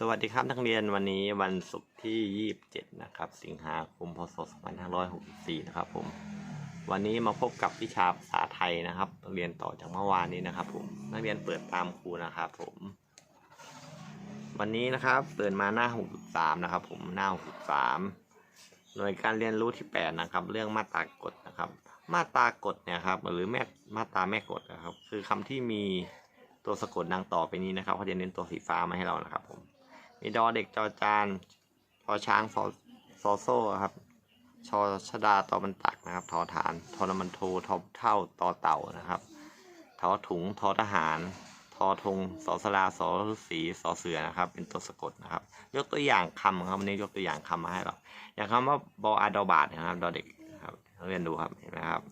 สวัสดีครับนักเรียนวันนี้วันศุกร์ที่ 27 นะครับ สิงหาคมพศ 2564 นะครับผม วันนี้มาพบกับวิชาภาษาไทยนะครับ เรียนต่อจากเมื่อวานนี้นะครับผม นักเรียนเปิดตามครูนะครับผม วันนี้นะครับเปิดมาหน้า 63 นะครับผม หน้า 63 หน่วยการเรียนรู้ที่ 8 นะครับ เรื่องมาตรากฎนะครับ มาตรากฎเนี่ยครับหรือแม่มาตราแม่กฎนะครับ คือคำที่มีตัวสะกดดังต่อไปนี้นะครับเขาจะเน้นตัวสีฟ้ามาให้เรานะครับผม มีดอเด็กจอจานพอช้างฟอซอโซ่ครับ ชอชดาตอมันตักนะครับ ทอฐาน ทอนมันโททอเท่าตอเต่านะครับ ทอถุง ทอทหาร ทอธงสอสลาสอฤาษีสอเสือนะครับ เป็นตัวสะกดนะครับ ยกตัวอย่างคำครับวันนี้ยกตัวอย่างคำมาให้เราอย่างคำว่าบออาดอบาทนะครับดอเด็กครับเรียนดูครับเห็นไหมครับ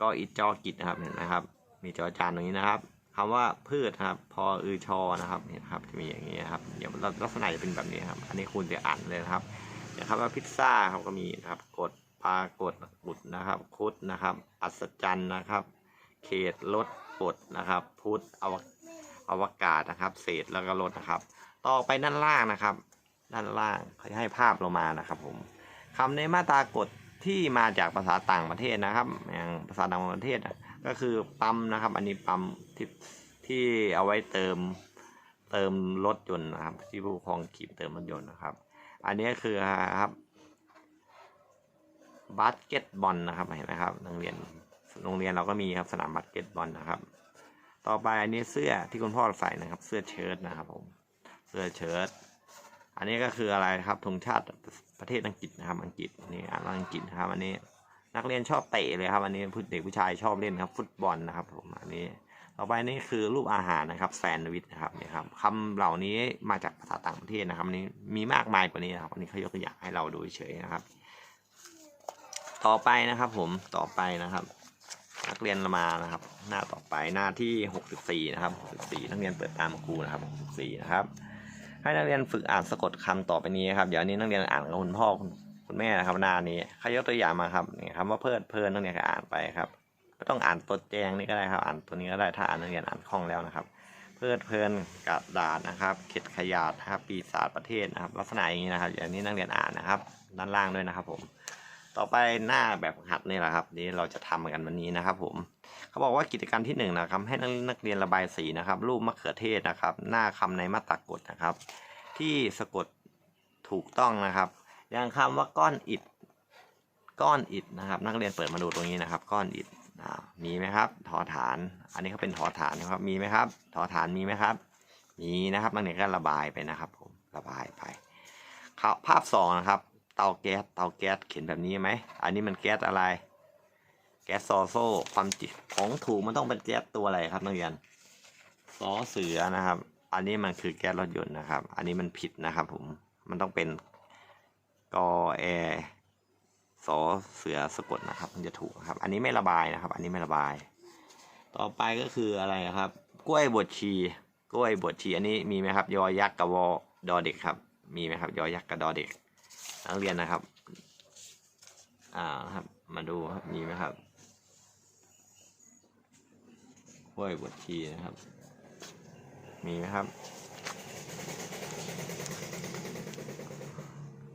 ก็อิจอกิจนะครับเห็นไหมครับ มีจอจานตรงนี้นะครับ คำว่าพืชครับ พออือชอนะครับเห็นครับจะมีอย่างนี้ครับเดี๋ยวลักษณะจะเป็นแบบนี้ครับ อันนี้คุณจะอ่านเลยนะครับอย่างคำว่าพิซซ่าครับก็มีครับกดปลากดบุดนะครับ คุดนะครับ อัศจรรย์นะครับ เขตลดปดนะครับ พุทธอวอวกาศนะครับ เศษแล้วก็ลดนะครับ ต่อไปด้านล่างนะครับ ด้านล่างเขาจะให้ภาพลงมานะครับ ผมคำในมาตรากฎที่มาจากภาษาต่างประเทศนะครับ อย่างภาษาต่างประเทศอะ ก็คือปั๊มนะครับ อันนี้ปั๊มที่ที่เอาไว้เติมเติมรถยนต์นะครับ ที่ผู้ปกครองขี่เติมรถยนต์นะครับ อันนี้คือครับบาสเกตบอลนะครับเห็นไหมครับโรงเรียนโรงเรียนเราก็มีครับสนามบาสเกตบอลนะครับ ต่อไปอันนี้เสื้อที่คุณพ่อใส่นะครับ เสื้อเชิ้ตนะครับผมเสื้อเชิ้ตอันนี้ก็คืออะไรครับธงชาติประเทศอังกฤษนะครับ อังกฤษนี่อ่านว่าอังกฤษนะครับ อันนี้ นักเรียนชอบเตะเลยครับ อันนี้ผู้เด็กผู้ชายชอบเล่นครับ ฟุตบอลนะครับผมอันนี้ ต่อไปนี่คือรูปอาหารนะครับแซนด์วิชนะครับนี่ครับคำเหล่านี้มาจากภาษาต่างประเทศนะครับอันนี้มีมากมายกว่านี้นะครับอันนี้เขายกตัวอย่างให้เราดูเฉยๆนะครับ ต่อไปนะครับผมต่อไปนะครับนักเรียนมานะครับ หน้าต่อไปหน้าที่64นะครับ64นักเรียนเปิดตามครูนะครับ64นะครับให้นักเรียนฝึกอ่านสะกดคำต่อไปนี้ครับเดี๋ยวนี้นักเรียนอ่านกับคุณพ่อ คุณแม่นะครับหน้านี้เขายกตัวอย่างมาครับนี่คำว่าเพลิดเพลินนักเรียนก็อ่านไปครับไม่ต้องอ่านตัวแจงนี่ก็ได้ครับ อ่านตัวนี้ก็ได้ถ้าอ่านนักเรียนอ่านคล่องแล้วนะครับ เพลิดเพลินกระดาษนะครับเข็ดขยาดนะครับ ปีศาจประเทศนะครับ ลักษณะอย่างนี้นะครับ อย่างนี้นักเรียนอ่านนะครับ ด้านล่างด้วยนะครับผมต่อไปหน้าแบบหัดนี่แหละครับนี่เราจะทำกันวันนี้นะครับ ผมเขาบอกว่ากิจกรรมที่หนึ่งนะครับ ให้นักเรียนระบายสีนะครับ รูปมะเขือเทศนะครับ หน้าคำในมาตรากฎนะครับ ที่สะกดถูกต้องนะครับ อย่างคำว่าก้อนอิฐก้อนอิฐนะครับ นักเรียนเปิดมาดูตรงนี้นะครับ ก้อนอิฐอ่ามีไหมครับทอฐาน อันนี้เขาเป็นทอฐานนะครับมีไหมครับทอฐานมีไหมครับ มีนะครับนักเรียนก็ระบายไปนะครับผมระบายไปภาพสองนะครับ เตาแก๊สเตาแก๊สเขียนแบบนี้ไหมอันนี้มันแก๊สอะไร แก๊สซอโซ่ความจิตของถูกมันต้องเป็นแก๊สตัวอะไรครับนักเรียนซอเสือนะครับ อันนี้มันคือแก๊สรถยนต์นะครับ อันนี้มันผิดนะครับผมมันต้องเป็น กอแอสอเสือสะกดนะครับ มันจะถูกครับ อันนี้ไม่ระบายนะครับ อันนี้ไม่ระบาย ต่อไปก็คืออะไรครับ กล้วยบวชชี กล้วยบวชชี อันนี้มีไหมครับ ยอยักษ์กับวอดอเด็กครับ มีไหมครับ ยอยักษ์กับดอเด็ก นักเรียนนะครับ อ่าครับ มาดูครับ มีไหมครับ กล้วยบวชชีนะครับ มีไหมครับ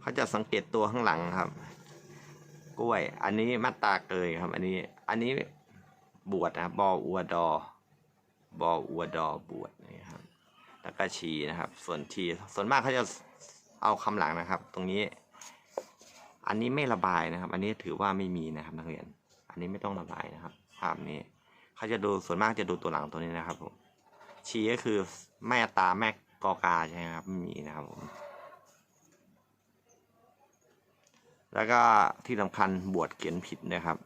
เขาจะสังเกตตัวข้างหลังครับ กล้วย อันนี้มาตราเกยครับ อันนี้ อันนี้บวชนะครับบออัวดอบออัวดอบวชนี่ครับแล้วก็ชีนะครับ ส่วนชีส่วนมากเขาจะเอาคำหลังนะครับ ตรงนี้ อันนี้ไม่ระบายนะครับ อันนี้ถือว่าไม่มีนะครับนักเรียน อันนี้ไม่ต้องระบายนะครับ ภาพนี้เขาจะดูส่วนมากจะดูตัวหลังตัวนี้นะครับผมชีก็คือแม่ตาแม่กอกาใช่ไหมครับไม่มีนะครับผม แล้วก็ที่สำคัญบวชเขียนผิดนะครับ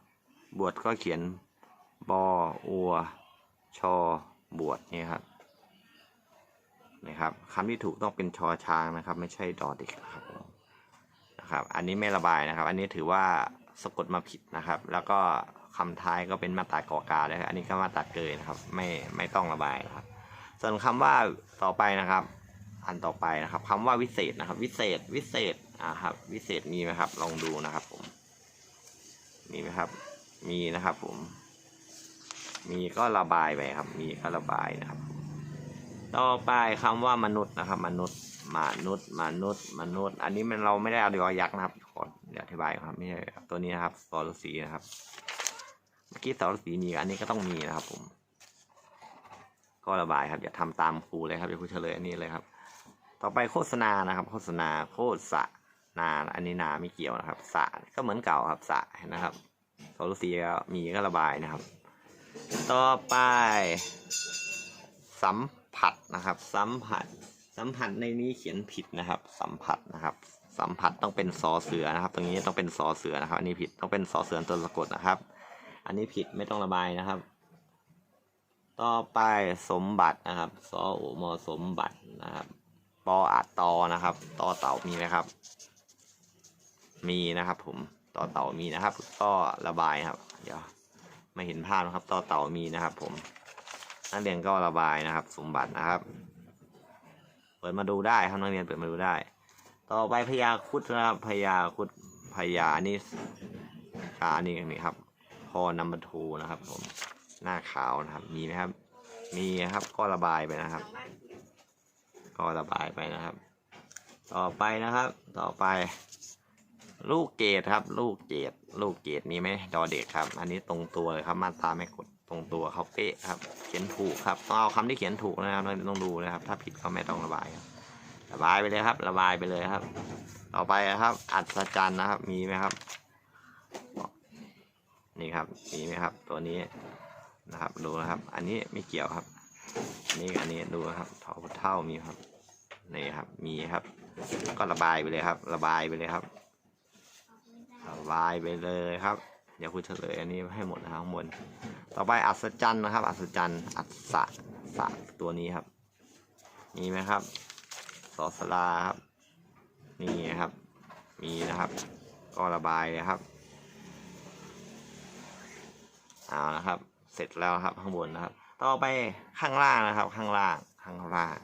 บวชก็เขียนบออัว ชอบวชนี่ครับนะครับคำที่ถูกต้องเป็นชอช้างนะครับ ไม่ใช่ดอเด็กนะครับนะครับ อันนี้ไม่ระบายนะครับ อันนี้ถือว่าสะกดมาผิดนะครับ แล้วก็คำท้ายก็เป็นมาตรากอกาเลยครับอันนี้ก็มาตราเกยนะครับ ไม่ไม่ต้องระบายนะครับ ส่วนคำว่าต่อไปนะครับ อันต่อไปนะครับคำว่าวิเศษนะครับ วิเศษ วิเศษ อ่าครับ วิเศษมีไหมครับ ลองดูนะครับผม มีไหมครับ มีนะครับผม มีก็ระบายไปครับ มีก็ระบายนะครับ ต่อไปคำว่ามนุษย์นะครับ มนุษย์มนุษย์มนุษย์มนุษย์ อันนี้มันเราไม่ได้เอายอยักษ์นะครับขอเดี๋ยวอธิบายครับไม่ใช่ตัวนี้นะครับสอฤาษีนะครับ เมื่อกี้สอฤาษีมีอันนี้ก็ต้องมีนะครับ ผม ก็ระบายครับอย่าทำตามครูเลยครับอย่าครูเฉลยอันนี้เลยครับ ต่อไปโฆษณานะครับ โฆษณาโฆษ ณาอันนี้นาไม่เกี่ยวนะครับสะก็เหมือนเก่าครับสะนะครับสอฤาษีก็มีก็ระบายนะครับ ต่อไป สัมผัสนะครับ สัมผัส สัมผัสในนี้เขียนผิดนะครับ สัมผัสนะครับ สัมผัสต้องเป็นสอเสือนะครับ ตรงนี้ต้องเป็นสอเสือนะครับ อันนี้ผิดต้องเป็นสอเสือตัวสะกดนะครับ อันนี้ผิดไม่ต้องระบายนะครับ ต่อไปสมบัตินะครับสอโอมอสมบัตินะครับปออัดตอนะครับ ตอเต่ามีไหมครับ มีนะครับ ผมต่อเต่ามีนะครับก็ระบายครับ เดี๋ยวไม่เห็นภาพนะครับต่อเต่ามีนะครับ ผมนักเรียนก็ระบายนะครับ สมบัตินะครับ เปิดมาดูได้ครับนักเรียนเปิดมาดูได้ ต่อไปพญาคุดนะครับพญาคุดพญานี่ขานี่นี่ครับ พอนัมบทูนะครับ ผมหน้าขาวนะครับมีไหมครับ มีครับก็ระบายไปนะครับ ก็ระบายไปนะครับ ต่อไปนะครับ ต่อไป ลูกเกดครับ ลูกเกดลูกเกดมีไหมดอเด็กครับ อันนี้ตรงตัวเลยครับมาตาไม่กดตรงตัวเขาเป๊ะครับ เขียนถูกครับต้องเอาคำที่เขียนถูกนะครับต้องดูนะครับ ถ้าผิดก็ไม่ต้องระบายครับระบายไปเลยครับ ระบายไปเลยครับ ต่อไปครับ อัศจรรย์นะครับ มีไหมครับ นี่ครับมีไหมครับ ตัวนี้นะครับ ดูนะครับ อันนี้ไม่เกี่ยวครับนี่อันนี้ดูนะครับเท่าเท่ามีครับนี่ครับ มีครับ ก็ระบายไปเลยครับ ระบายไปเลยครับ ระบายไปเลยครับ เดี๋ยวคุณเฉลยอันนี้ให้หมดนะครับข้างบน ต่อไปอัศจรรย์นะครับ อัศจรรย์ อัศสะตัวนี้ครับ มีไหมครับ สอสลาครับ นี่ครับ มีนะครับ ก็ระบายเลยครับ เอานะครับ เสร็จแล้วครับข้างบนนะครับ ต่อไปข้างล่างนะครับ ข้างล่าง ข้างล่าง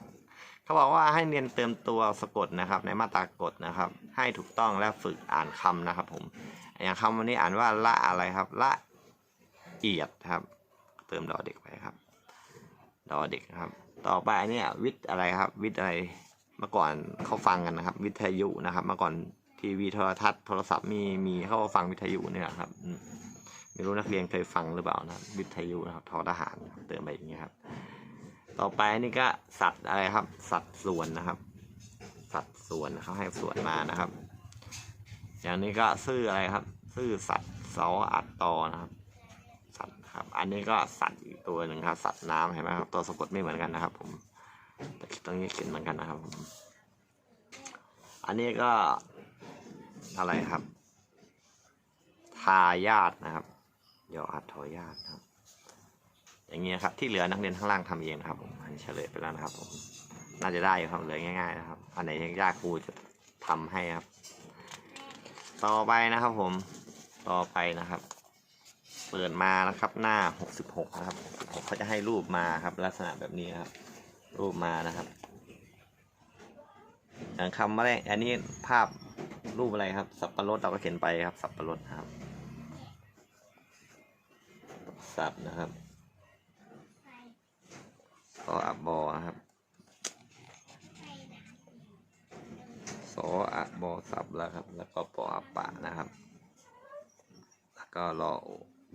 เขาบอกว่าให้เรียนเติมตัวสะกดนะครับ ในมาตรากฎนะครับ ให้ถูกต้องและฝึกอ่านคำนะครับ ผม อย่างคำวันนี้อ่านว่าละอะไรครับ ละเอียดครับ เติมดอเด็กไปครับ ดอเด็กครับ ต่อไปเนี้ยวิทย์อะไรครับ วิทย์อะไรเมื่อก่อนเขาฟังกันนะครับ วิทยุนะครับ เมื่อก่อนทีวีโทรทัศน์โทรศัพท์มีมีเขาฟังวิทยุเนี่ยครับไม่รู้นักเรียนเคยฟังหรือเปล่านะวิทยุนะครับทอทหารเติมไปอย่างเงี้ยครับ ต่อไปนี่ก็สัตว์อะไรครับ สัตว์ส่วนนะครับ สัตว์ส่วนเขาให้ส่วนมานะครับ อย่างนี้ก็ซื่ออะไรครับ ซื่อสัตว์เสาอัดตอนะครับ สัตว์ครับ อันนี้ก็สัตว์อีกตัวหนึ่งครับ สัตว์น้ำเห็นไหมครับ ตัวสะกดไม่เหมือนกันนะครับ ผมแต่ตรงนี้เขียนเหมือนกันนะครับผมอันนี้ก็อะไรครับ ทายาทนะครับยออัดทอยาทนะครับ อย่างเงี้ยครับที่เหลือนักเรียนข้างล่างทำเองครับผมอันนี้เฉลยไปแล้วนะครับผมน่าจะได้ครับเหลือง่ายๆนะครับ อันไหนยากครูจะทำให้ครับ ต่อไปนะครับผมต่อไปนะครับ เปิดมานะครับหน้า 66 นะครับ66เขาจะให้รูปมาครับ ลักษณะแบบนี้ครับ รูปมานะครับอย่างคำว่าแรกอันนี้ภาพรูปอะไรครับ สับปะรดเราก็เขียนไปครับ สับปะรดครับ สับนะครับ ก็อับบอนะครับสออะบบอสับแล้วครับ แล้วก็ปออะปะนะครับ แล้วก็รอ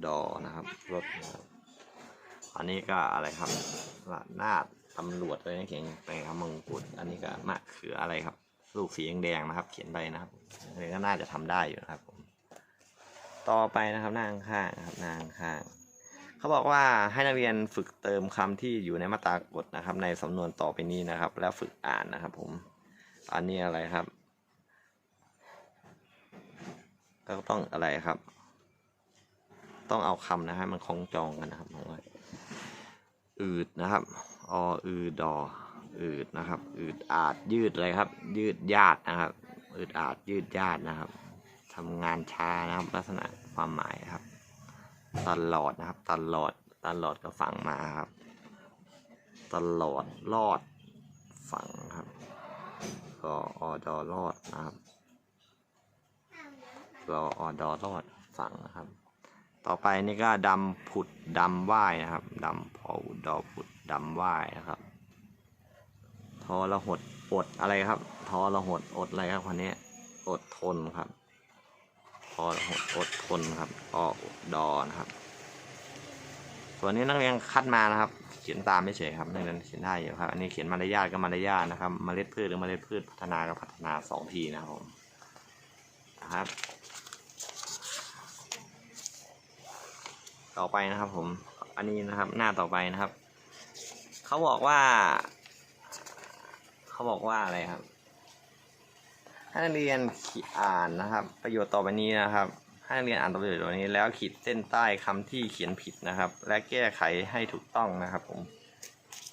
ดอนะครับรถนะครับอันนี้ก็อะไรครับละนาดตำรวจอะไรนะเขียนไปครับมงกุฎอันนี้ก็มะเขืออะไรครับ ลูกสีแดงๆนะครับ เขียนไปนะครับอันนี้ก็น่าจะทำได้อยู่นะครับผมต่อไปนะครับหน้าข้างครับหน้าข้าง เขาบอกว่าให้นักเรียนฝึกเติมคำที่อยู่ในมาตรากฎนะครับ ในสำนวนต่อไปนี้นะครับ แล้วฝึกอ่านนะครับ ผม อันนี้อะไรครับ ก็ต้องอะไรครับ ต้องเอาคำนะฮะมันคล้องจองกันนะครับผมว่าอืดนะครับออืดออืดนะครับ อืดอาจยืดอะไรครับ ยืดยาดนะครับ อืดอาจยืดยาดนะครับทำงานช้านะครับ ลักษณะความหมายครับ ตลอดนะครับ ตลอดตลอดก็ฟังมาครับ ตลอดรอดฟังครับ ก็อดอรอดนะครับรออดอรอดฟังนะครับ ต่อไปนี่ก็ดำผุดดำว่ายนะครับดำเผาดอผุดดำว่ายนะครับ ทอระหดอดอะไรครับ ทอระหดอดอะไรครับคนนี้อดทนครับ อดอดทนครับ ออกดอนะครับ ส่วนนี้นักเรียนคัดมานะครับ เขียนตามไม่เฉยครับนักเรียนเขียนได้อยู่ครับ อันนี้เขียนมารยาทก็มารยาทนะครับเมล็ดพืชหรือเมล็ดพืชพัฒนาก็พัฒนาสองทีนะครับผมนะครับ ต่อไปนะครับผม อันนี้นะครับหน้าต่อไปนะครับ เขาบอกว่า เขาบอกว่าอะไรครับ ให้นักเรียนอ่านนะครับ ประโยชน์ต่อไปนี้นะครับให้นักเรียนอ่านประโยชน์ต่อไปนี้ แล้วขีดเส้นใต้คำที่เขียนผิดนะครับ และแก้ไขให้ถูกต้องนะครับ ผม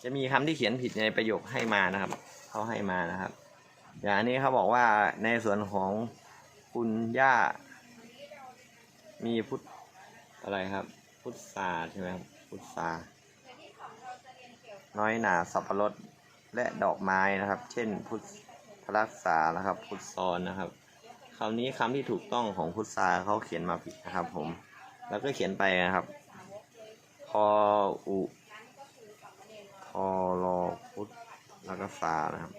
จะมีคำที่เขียนผิดในประโยคให้มานะครับเขาให้มานะครับ อย่างนนี้เขาบอกว่าในส่วนของคุณย่า มีพุทธอะไรครับ พุทธาใช่ไหมครับพุทธาน้อยหนาสับปะรดและดอกไม้นะครับ เช่น พุทธ รักษานะครับ พุทธซอนนะครับคำนี้คำที่ถูกต้องของพุทธาเขาเขียนมาผิดนะครับ ผม แล้วก็เขียนไปนะครับพออุพอรอพุทธแล้วก็สานะครับ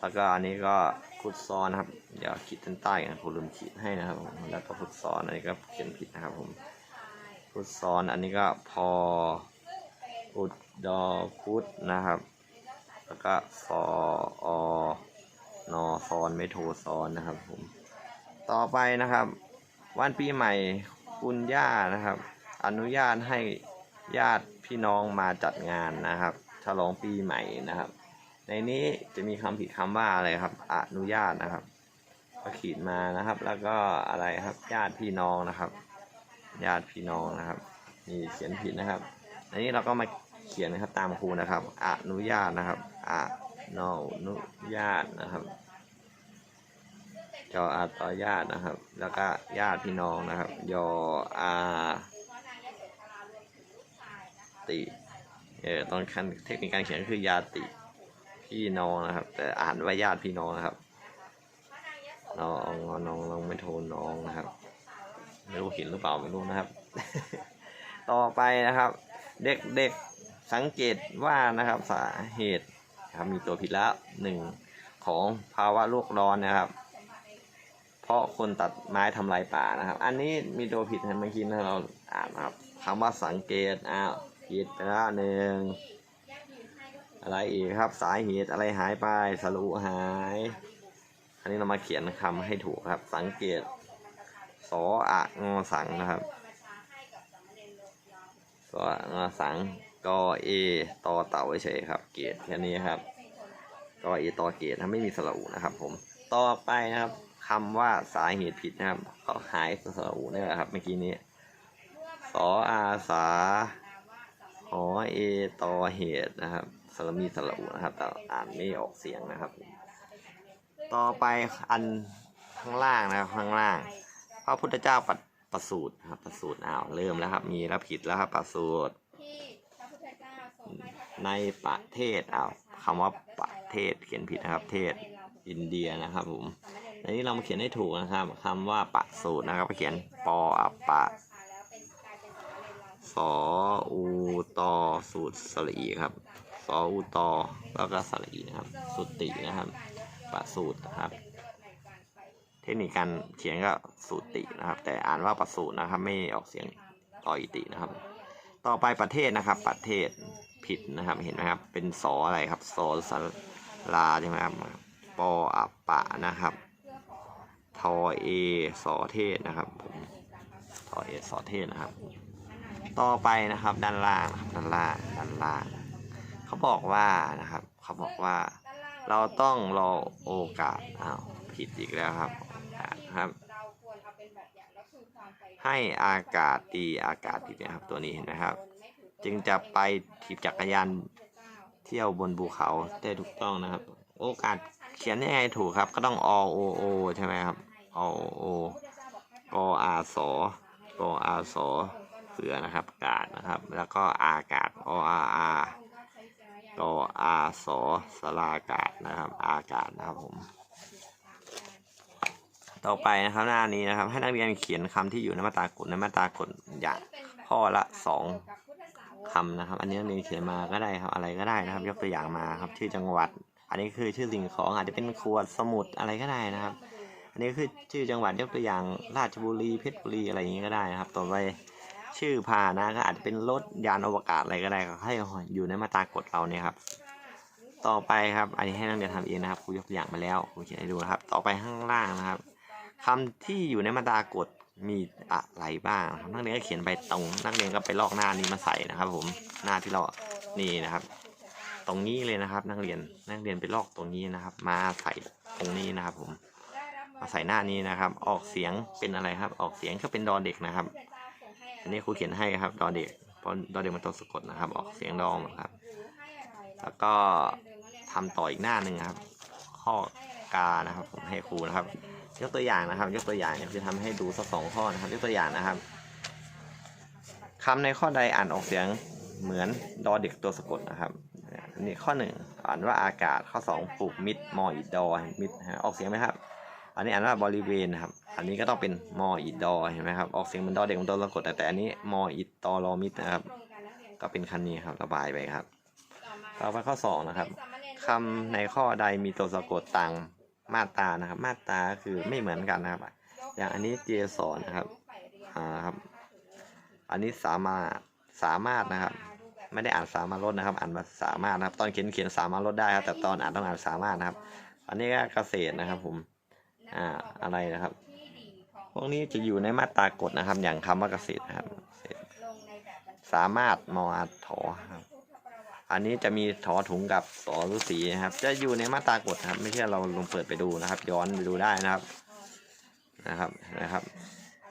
แล้วก็อันนี้ก็พุทธซอนนะครับเดี๋ยวขีดเส้นใต้กันผมลืมขีดให้นะครับผมแล้วก็พุทธซอนอันนี้ก็เขียนผิดนะครับ ผมพุทธซอนอันนี้ก็พออุดดอพุทธนะครับ แล้วก็ฟออนอซอนไม่โทซอนนะครับผม ต่อไปนะครับ วันปีใหม่คุณย่านะครับ อนุญาตให้ญาติพี่น้องมาจัดงานนะครับ ฉลองปีใหม่นะครับ ในนี้จะมีคำผิดคำว่าอะไรครับ อนุญาตนะครับก็ขีดมานะครับ แล้วก็อะไรครับญาติพี่น้องนะครับ ญาติพี่น้องนะครับมีเขียนผิดนะครับ อันนี้เราก็มา เขียนนะครับตามครูนะครับ อนุญาตนะครับอนุญาตนะครับจออาต่อญาตินะครับ แล้วก็ญาติพี่น้องนะครับ ยออาติเออตอนขั้นเทคนิคการเขียนก็คือยาติพี่น้องนะครับ แต่อ่านว่าญาติพี่น้องนะครับน้องน้องน้องไม่โทนน้องนะครับไม่รู้เห็นหรือเปล่าไม่รู้นะครับ ต่อไปนะครับ เด็กเด็ก สังเกตว่านะครับสาเหตุครับมีตัวผิดแล้วหนึ่งของภาวะโลกร้อนนะครับ เพราะคนตัดไม้ทำลายป่านะครับ อันนี้มีตัวผิดนะเมื่อกี้นะเราอ่านครับคำว่าสังเกตอ้าวผิดไปแล้วหนึ่งอะไรอีกครับสาเหตุอะไรหายไปสรุหาย อันนี้เรามาเขียนคำให้ถูกครับ สังเกตสออะงอสังนะครับสออะงอสัง กอเอตอเต่าเฉยครับ เกตแค่นี้ครับกอเอตอเกตนะไม่มีสระอุนะครับ ผมต่อไปนะครับคำว่าสาเหตุผิดนะครับเขาหายสระอุนี่แหละครับ เมื่อกี้นี้สออาสาหอเอตอเหตุนะครับสระมีสระอุนะครับ แต่อ่านไม่ออกเสียงนะครับ ต่อไปอันข้างล่างนะครับข้างล่าง พระพุทธเจ้าปัดประสูตรนะครับประสูตรอ้าวเริ่มแล้วครับ มีแล้วผิดแล้วครับประสูตร ในประเทศเอาคำว่าประเทศเขียนผิดนะครับ เทศอินเดียนะครับผมอันนี้เรามาเขียนให้ถูกนะครับคำว่าปะสูตรนะครับเขียนปออัปะสออูตอสูตรสระอีครับสออูตอแล้วก็สระอีนะครับ สุตินะครับปะสูตรนะครับ เทคนิคการเขียนก็สูตินะครับ แต่อ่านว่าปะสูตรนะครับ ไม่ออกเสียงต่ออิตินะครับ ต่อไปประเทศนะครับ ประเทศ ผิดนะครับเห็นไหมครับ เป็นสออะไรครับสอสลาใช่ไหมครับปออัปปะนะครับทอเอสอเทศนะครับผมทอเอสอเทศนะครับ ต่อไปนะครับด้านล่างนะครับด้านล่างด้านล่าง เขาบอกว่านะครับ เขาบอกว่า เราต้องรอโอกาสอ้าวผิดอีกแล้วครับครับ ให้อากาศดีอากาศดีนะครับตัวนี้เห็นไหมครับ จึงจะไปถีบจักรยานเที่ยวบนภูเขาได้ถูกต้องนะครับ โอกาสเขียนยังไงถูกครับ ก็ต้องอโอโอใช่ไหมครับอโอกอาสกอาสเสือนะครับ กาดนะครับ แล้วก็อากาศออาอากอาสอสลากาศนะครับ อากาศนะครับผม ต่อไปนะครับหน้านี้นะครับ ให้นักเรียนเขียนคำที่อยู่ในมาตรากฎในมาตรากฎอย่างข้อละสอง คำนะครับ อันนี้นักเรีเขียนมาก็ได้ครับ อะไรก็ได้นะครับ ยกตัวอย่างมาครับ ชื่อจังหวัด อันนี้คือชื่อสิ่งของอาจจะเป็นขวดสมุดอะไรก็ได้นะครับ อันนี้คือชื่อจังหวัดยกตัวอย่างราชบุรีเพชรบุรีอะไรอย่างนี้ก็ได้นะครับ ต่อไปชื่อพานะก็อาจจะเป็นรถยานอวกาศอะไรก็ได้ก็ให้อยู่ในมาตรากฎเราเนี่ยครับต่อไปครับอันนี้ให้นักเรียนทำเองนะครับครูยกตัวอย่างมาแล้วครูเขียนให้ดูนะครับ ต่อไปข้างล่างนะครับคำที่อยู่ในมาตรากฎ มีอะไรบ้างนะครับนักเรียนก็เขียนไปตรงนักเรียนก็ไปลอกหน้านี้มาใส่นะครับ ผมหน้าที่เรานี่นะครับ ตรงนี้เลยนะครับ นักเรียนนักเรียนไปลอกตรงนี้นะครับ มาใส่ตรงนี้นะครับ ผมมาใส่หน้านี้นะครับ ออกเสียงเป็นอะไรครับ ออกเสียงก็เป็นดอเด็กนะครับ อันนี้ครูเขียนให้ครับดอเด็กเพราะดอเด็กมันตัวสะกดนะครับ ออกเสียงดอมครับ แล้วก็ทำต่ออีกหน้าหนึ่งครับ ข้อ กานะครับ ผมให้ครูนะครับ ยกตัวอย่างนะครับ ยกตัวอย่างเนี่ยคือทำให้ดูสักสองข้อนะครับ ยกตัวอย่างนะครับคำในข้อใดอ่านออกเสียงเหมือนดอเด็กตัวสะกดนะครับนนี้ข้อหนึ่งอ่านว่าอากาศข้อสองปลูกมิดมออีดอมิดออกเสียงไหมครับ อันนี้อ่านว่าบริเวณนะครับ อันนี้ก็ต้องเป็นมออีดอเห็นไหมครับออกเสียงเหมือนดอเด็กมันตัวสะกดแต่แต่อันนี้มออีตอรอมิดนะครับ ก็เป็นคันนี้ครับระบายไปครับต่อไปข้อสองนะครับคำในข้อใดมีตัวสะกดต่าง มาตานะครับ มาตาคือไม่เหมือนกันนะครับ อย่างอันนี้เจสอนนะครับอ่าครับ อันนี้สามารถสามารถนะครับ ไม่ได้อ่านสามารถลดนะครับ อ่านมาสามารถนะครับ ตอนเขียนเขียนสามารถลดได้ครับ แต่ตอนอ่านต้องอ่านสามารถนะครับ อันนี้ก็เกษตรนะครับ ผมอ่าอะไรนะครับ พวกนี้จะอยู่ในมาตรากฎนะครับ อย่างคำว่าเกษตรนะครับ สามารถมอถอครับ อันนี้จะมีถอถุงกับสอฤษีนะครับ จะอยู่ในมาตรากฎครับ ไม่เชื่อเราลองเปิดไปดูนะครับ ย้อนไปดูได้นะครับ นะครับนะครับ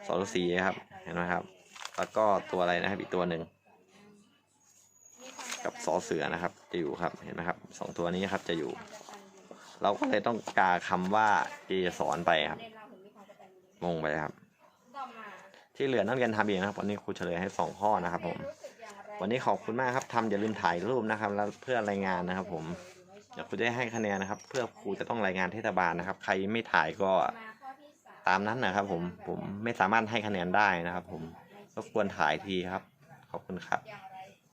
สอฤษีครับเห็นไหมครับ แล้วก็ตัวอะไรนะครับอีกตัวหนึ่งกับสอเสือนะครับ จะอยู่ครับเห็นไหมครับสองตัวนี้ครับจะอยู่ เราก็เลยต้องกาคำว่าเจสอนไปครับงงไปครับ ที่เหลือนักเรียนทำเองนะครับวันนี้ครูเฉลยให้สองข้อนะครับผม วันนี้ขอบคุณมากครับทำอย่าลืมถ่ายรูปนะครับ แล้วเพื่อรายงานนะครับ ผมเดี๋ยวครูจะได้ให้คะแนนนะครับ เพื่อครูจะต้องรายงานเทศบาลนะครับ ใครไม่ถ่ายก็ตามนั้นนะครับ ผมผมไม่สามารถให้คะแนนได้นะครับ ผมรบกวนถ่ายทีครับ ขอบคุณครับ